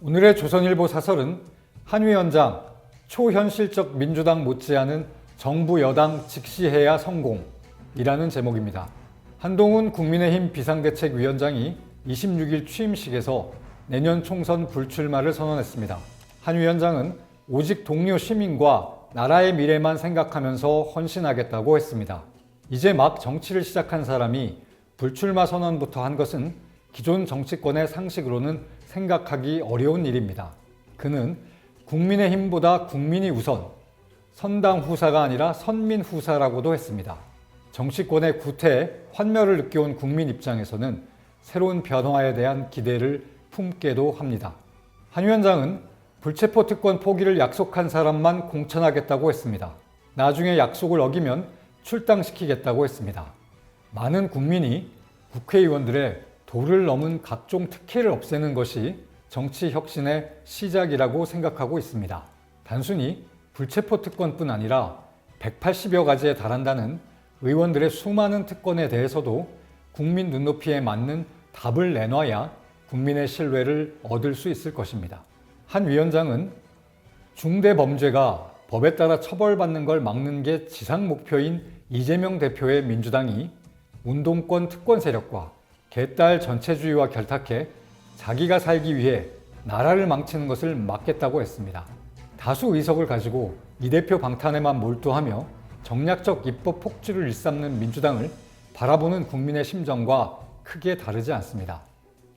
오늘의 조선일보 사설은 한 위원장 초현실적 민주당 못지않은 정부 여당 직시해야 성공이라는 제목입니다. 한동훈 국민의힘 비상대책위원장이 26일 취임식에서 내년 총선 불출마를 선언했습니다. 한 위원장은 오직 동료 시민과 나라의 미래만 생각하면서 헌신하겠다고 했습니다. 이제 막 정치를 시작한 사람이 불출마 선언부터 한 것은 기존 정치권의 상식으로는 생각하기 어려운 일입니다. 그는 국민의힘보다 국민이 우선, 선당 후사가 아니라 선민 후사라고도 했습니다. 정치권의 구태에 환멸을 느껴온 국민 입장에서는 새로운 변화에 대한 기대를 품게도 합니다. 한 위원장은 불체포 특권 포기를 약속한 사람만 공천하겠다고 했습니다. 나중에 약속을 어기면 출당시키겠다고 했습니다. 많은 국민이 국회의원들의 도를 넘은 각종 특혜를 없애는 것이 정치 혁신의 시작이라고 생각하고 있습니다. 단순히 불체포 특권뿐 아니라 180여 가지에 달한다는 의원들의 수많은 특권에 대해서도 국민 눈높이에 맞는 답을 내놔야 국민의 신뢰를 얻을 수 있을 것입니다. 한 위원장은 중대 범죄가 법에 따라 처벌받는 걸 막는 게 지상 목표인 이재명 대표의 민주당이 운동권 특권 세력과 개딸 전체주의와 결탁해 자기가 살기 위해 나라를 망치는 것을 막겠다고 했습니다. 다수 의석을 가지고 이 대표 방탄에만 몰두하며 정략적 입법 폭주를 일삼는 민주당을 바라보는 국민의 심정과 크게 다르지 않습니다.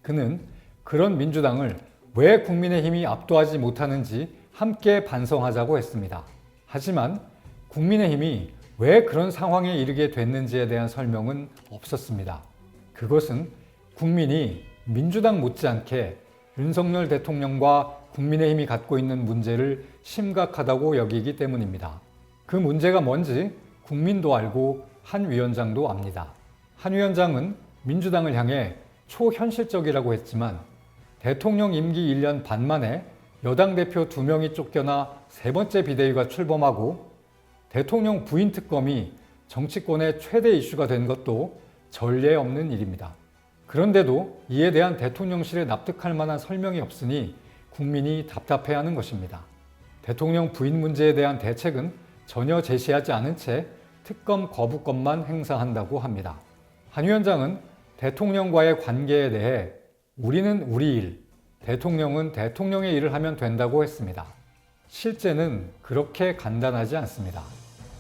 그는 그런 민주당을 왜 국민의힘이 압도하지 못하는지 함께 반성하자고 했습니다. 하지만 국민의힘이 왜 그런 상황에 이르게 됐는지에 대한 설명은 없었습니다. 그것은 국민이 민주당 못지않게 윤석열 대통령과 국민의힘이 갖고 있는 문제를 심각하다고 여기기 때문입니다. 그 문제가 뭔지 국민도 알고 한 위원장도 압니다. 한 위원장은 민주당을 향해 초현실적이라고 했지만 대통령 임기 1년 반 만에 여당 대표 2명이 쫓겨나 세 번째 비대위가 출범하고 대통령 부인 특검이 정치권의 최대 이슈가 된 것도 전례 없는 일입니다. 그런데도 이에 대한 대통령실에 납득할 만한 설명이 없으니 국민이 답답해하는 것입니다. 대통령 부인 문제에 대한 대책은 전혀 제시하지 않은 채 특검 거부권만 행사한다고 합니다. 한 위원장은 대통령과의 관계에 대해 우리는 우리 일, 대통령은 대통령의 일을 하면 된다고 했습니다. 실제는 그렇게 간단하지 않습니다.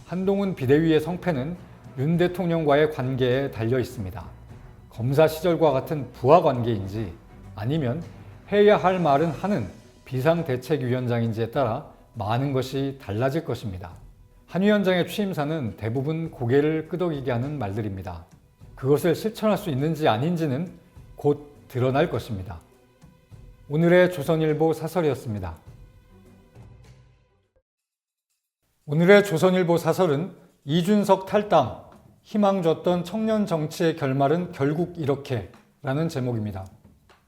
한동훈 비대위의 성패는 윤 대통령과의 관계에 달려 있습니다. 검사 시절과 같은 부하 관계인지 아니면 해야 할 말은 하는 비상대책위원장인지에 따라 많은 것이 달라질 것입니다. 한 위원장의 취임사는 대부분 고개를 끄덕이게 하는 말들입니다. 그것을 실천할 수 있는지 아닌지는 곧 드러날 것입니다. 오늘의 조선일보 사설이었습니다. 오늘의 조선일보 사설은 이준석 탈당, 희망 줬던 청년 정치의 결말은 결국 이렇게 라는 제목입니다.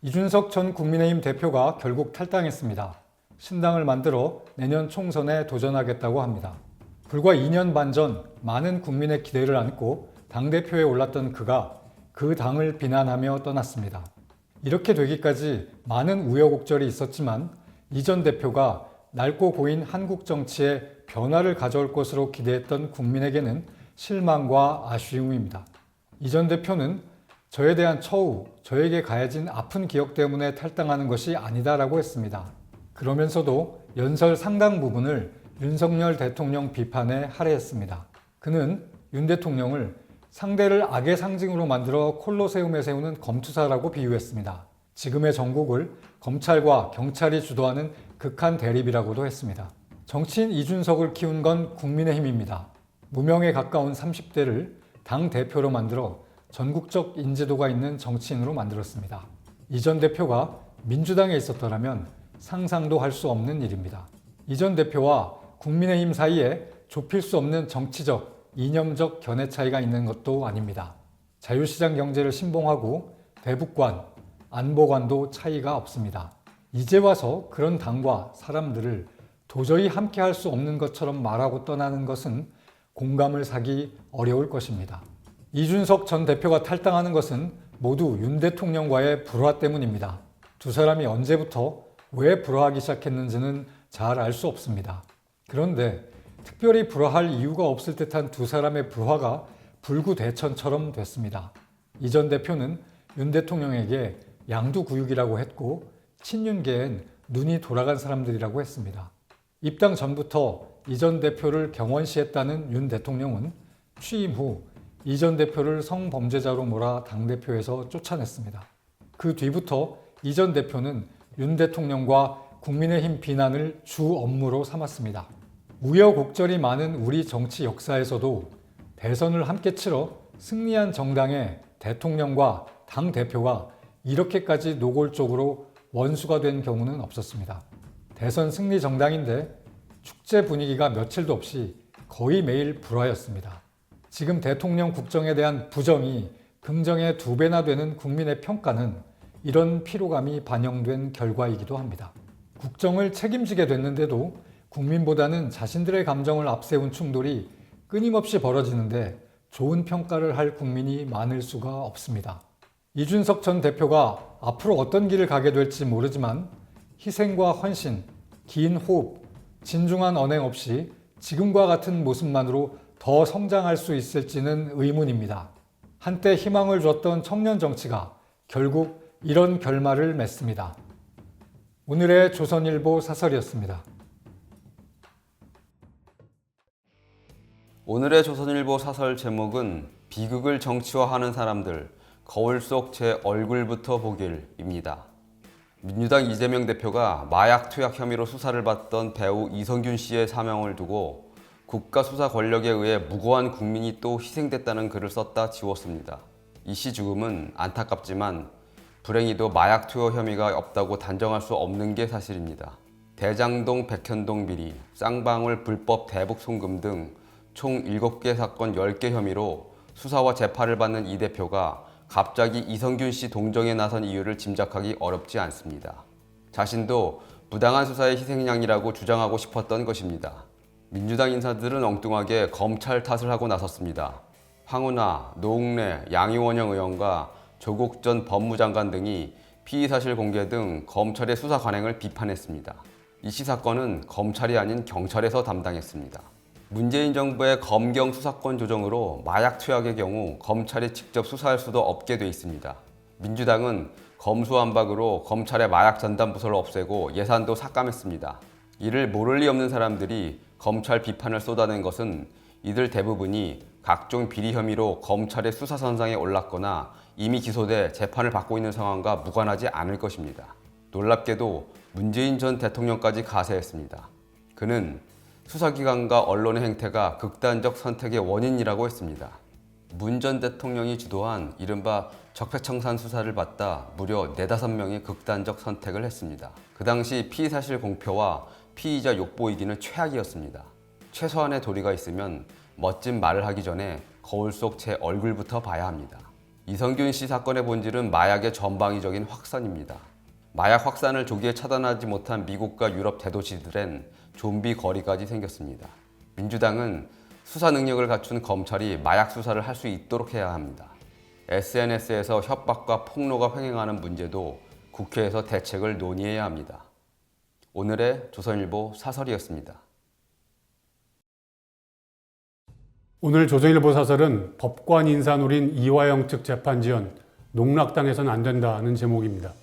이준석 전 국민의힘 대표가 결국 탈당했습니다. 신당을 만들어 내년 총선에 도전하겠다고 합니다. 불과 2년 반 전 많은 국민의 기대를 안고 당대표에 올랐던 그가 그 당을 비난하며 떠났습니다. 이렇게 되기까지 많은 우여곡절이 있었지만 이전 대표가 낡고 고인 한국 정치에 변화를 가져올 것으로 기대했던 국민에게는 실망과 아쉬움입니다. 이전 대표는 저에 대한 처우, 저에게 가해진 아픈 기억 때문에 탈당하는 것이 아니다라고 했습니다. 그러면서도 연설 상당 부분을 윤석열 대통령 비판에 할애했습니다. 그는 윤 대통령을 상대를 악의 상징으로 만들어 콜로세움에 세우는 검투사라고 비유했습니다. 지금의 전국을 검찰과 경찰이 주도하는 극한 대립이라고도 했습니다. 정치인 이준석을 키운 건 국민의힘입니다. 무명에 가까운 30대를 당 대표로 만들어 전국적 인지도가 있는 정치인으로 만들었습니다. 이 전 대표가 민주당에 있었더라면 상상도 할 수 없는 일입니다. 이 전 대표와 국민의힘 사이에 좁힐 수 없는 정치적, 이념적 견해 차이가 있는 것도 아닙니다. 자유시장 경제를 신봉하고 대북관, 안보관도 차이가 없습니다. 이제 와서 그런 당과 사람들을 도저히 함께 할 수 없는 것처럼 말하고 떠나는 것은 공감을 사기 어려울 것입니다. 이준석 전 대표가 탈당하는 것은 모두 윤 대통령과의 불화 때문입니다. 두 사람이 언제부터 왜 불화하기 시작했는지는 잘 알 수 없습니다. 그런데 특별히 불화할 이유가 없을 듯한 두 사람의 불화가 불구대천처럼 됐습니다. 이 전 대표는 윤 대통령에게 양두구육이라고 했고 친윤계엔 눈이 돌아간 사람들이라고 했습니다. 입당 전부터 이 전 대표를 경원시했다는 윤 대통령은 취임 후 이 전 대표를 성범죄자로 몰아 당대표에서 쫓아냈습니다. 그 뒤부터 이 전 대표는 윤 대통령과 국민의힘 비난을 주 업무로 삼았습니다. 우여곡절이 많은 우리 정치 역사에서도 대선을 함께 치러 승리한 정당의 대통령과 당 대표가 이렇게까지 노골적으로 원수가 된 경우는 없었습니다. 대선 승리 정당인데 축제 분위기가 며칠도 없이 거의 매일 불화였습니다. 지금 대통령 국정에 대한 부정이 긍정의 두 배나 되는 국민의 평가는 이런 피로감이 반영된 결과이기도 합니다. 국정을 책임지게 됐는데도 국민보다는 자신들의 감정을 앞세운 충돌이 끊임없이 벌어지는데 좋은 평가를 할 국민이 많을 수가 없습니다. 이준석 전 대표가 앞으로 어떤 길을 가게 될지 모르지만 희생과 헌신, 긴 호흡, 진중한 언행 없이 지금과 같은 모습만으로 더 성장할 수 있을지는 의문입니다. 한때 희망을 줬던 청년 정치가 결국 이런 결말을 맺습니다. 오늘의 조선일보 사설이었습니다. 오늘의 조선일보 사설 제목은 비극을 정치화하는 사람들 거울 속 제 얼굴부터 보길입니다. 민주당 이재명 대표가 마약 투약 혐의로 수사를 받던 배우 이성균 씨의 사명을 두고 국가 수사 권력에 의해 무고한 국민이 또 희생됐다는 글을 썼다 지웠습니다. 이 씨 죽음은 안타깝지만 불행히도 마약 투여 혐의가 없다고 단정할 수 없는 게 사실입니다. 대장동 백현동 비리, 쌍방울 불법 대북 송금 등 총 7개 사건 10개 혐의로 수사와 재판을 받는 이 대표가 갑자기 이성균 씨 동정에 나선 이유를 짐작하기 어렵지 않습니다. 자신도 부당한 수사의 희생양이라고 주장하고 싶었던 것입니다. 민주당 인사들은 엉뚱하게 검찰 탓을 하고 나섰습니다. 황운하, 노웅래, 양이원영 의원과 조국 전 법무장관 등이 피의 사실 공개 등 검찰의 수사 관행을 비판했습니다. 이 씨 사건은 검찰이 아닌 경찰에서 담당했습니다. 문재인 정부의 검경 수사권 조정으로 마약 투약의 경우 검찰이 직접 수사할 수도 없게 돼 있습니다. 민주당은 검수완박으로 검찰의 마약 전담 부서를 없애고 예산도 삭감했습니다. 이를 모를 리 없는 사람들이 검찰 비판을 쏟아낸 것은 이들 대부분이 각종 비리 혐의로 검찰의 수사 선상에 올랐거나 이미 기소돼 재판을 받고 있는 상황과 무관하지 않을 것입니다. 놀랍게도 문재인 전 대통령까지 가세했습니다. 그는 수사기관과 언론의 행태가 극단적 선택의 원인이라고 했습니다. 문 전 대통령이 주도한 이른바 적폐청산 수사를 받다 무려 네다섯 명이 극단적 선택을 했습니다. 그 당시 피의사실 공표와 피의자 욕보이기는 최악이었습니다. 최소한의 도리가 있으면 멋진 말을 하기 전에 거울 속 제 얼굴부터 봐야 합니다. 이성균 씨 사건의 본질은 마약의 전방위적인 확산입니다. 마약 확산을 조기에 차단하지 못한 미국과 유럽 대도시들엔 좀비 거리까지 생겼습니다. 민주당은 수사 능력을 갖춘 검찰이 마약 수사를 할 수 있도록 해야 합니다. SNS에서 협박과 폭로가 횡행하는 문제도 국회에서 대책을 논의해야 합니다. 오늘의 조선일보 사설이었습니다. 오늘 조선일보 사설은 법관 인사 노린 이화영 측 재판 지연 농락당해선 안 된다는 제목입니다.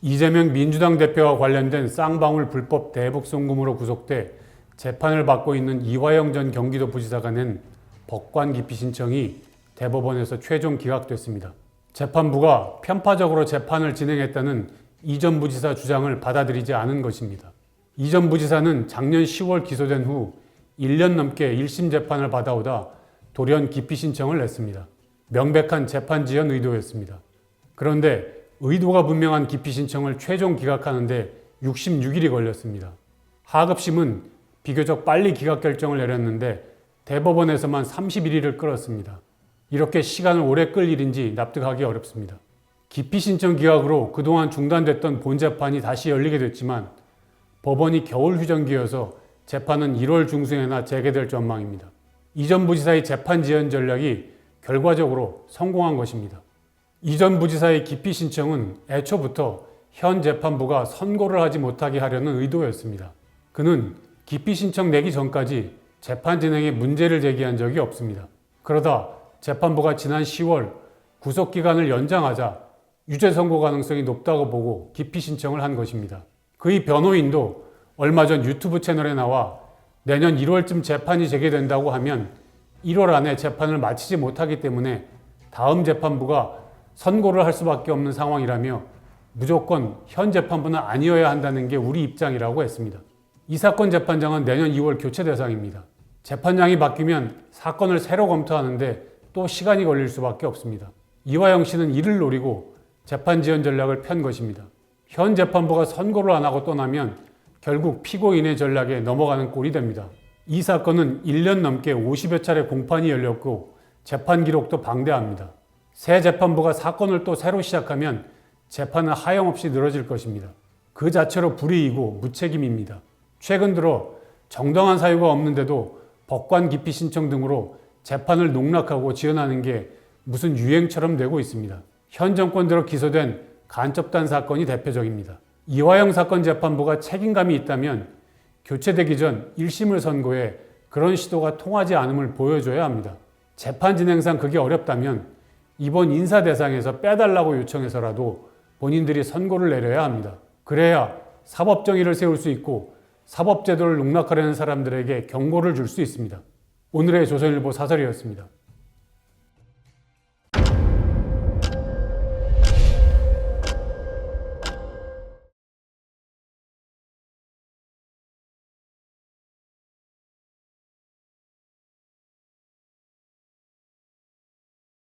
이재명 민주당 대표와 관련된 쌍방울 불법 대북 송금으로 구속돼 재판을 받고 있는 이화영 전 경기도 부지사가 낸 법관 기피 신청이 대법원에서 최종 기각됐습니다. 재판부가 편파적으로 재판을 진행했다는 이 전 부지사 주장을 받아들이지 않은 것입니다. 이 전 부지사는 작년 10월 기소된 후 1년 넘게 1심 재판을 받아오다 돌연 기피 신청을 냈습니다. 명백한 재판 지연 의도였습니다. 그런데 의도가 분명한 기피 신청을 최종 기각하는데 66일이 걸렸습니다. 하급심은 비교적 빨리 기각 결정을 내렸는데 대법원에서만 31일을 끌었습니다. 이렇게 시간을 오래 끌 일인지 납득하기 어렵습니다. 기피 신청 기각으로 그동안 중단됐던 본 재판이 다시 열리게 됐지만 법원이 겨울 휴전기여서 재판은 1월 중순에나 재개될 전망입니다. 이전 부지사의 재판 지연 전략이 결과적으로 성공한 것입니다. 이전 부지사의 기피 신청은 애초부터 현 재판부가 선고를 하지 못하게 하려는 의도였습니다. 그는 기피 신청 내기 전까지 재판 진행에 문제를 제기한 적이 없습니다. 그러다 재판부가 지난 10월 구속 기간을 연장하자 유죄 선고 가능성이 높다고 보고 기피 신청을 한 것입니다. 그의 변호인도 얼마 전 유튜브 채널에 나와 내년 1월쯤 재판이 재개된다고 하면 1월 안에 재판을 마치지 못하기 때문에 다음 재판부가 선고를 할 수밖에 없는 상황이라며 무조건 현 재판부는 아니어야 한다는 게 우리 입장이라고 했습니다. 이 사건 재판장은 내년 2월 교체 대상입니다. 재판장이 바뀌면 사건을 새로 검토하는데 또 시간이 걸릴 수밖에 없습니다. 이화영 씨는 이를 노리고 재판 지연 전략을 편 것입니다. 현 재판부가 선고를 안 하고 떠나면 결국 피고인의 전략에 넘어가는 꼴이 됩니다. 이 사건은 1년 넘게 50여 차례 공판이 열렸고 재판 기록도 방대합니다. 새 재판부가 사건을 또 새로 시작하면 재판은 하염없이 늘어질 것입니다. 그 자체로 불이익이고 무책임입니다. 최근 들어 정당한 사유가 없는데도 법관 기피 신청 등으로 재판을 농락하고 지연하는 게 무슨 유행처럼 되고 있습니다. 현 정권 들어 기소된 간첩단 사건이 대표적입니다. 이화영 사건 재판부가 책임감이 있다면 교체되기 전 1심을 선고해 그런 시도가 통하지 않음을 보여줘야 합니다. 재판 진행상 그게 어렵다면 이번 인사 대상에서 빼달라고 요청해서라도 본인들이 선고를 내려야 합니다. 그래야 사법 정의를 세울 수 있고 사법 제도를 농락하려는 사람들에게 경고를 줄 수 있습니다. 오늘의 조선일보 사설이었습니다.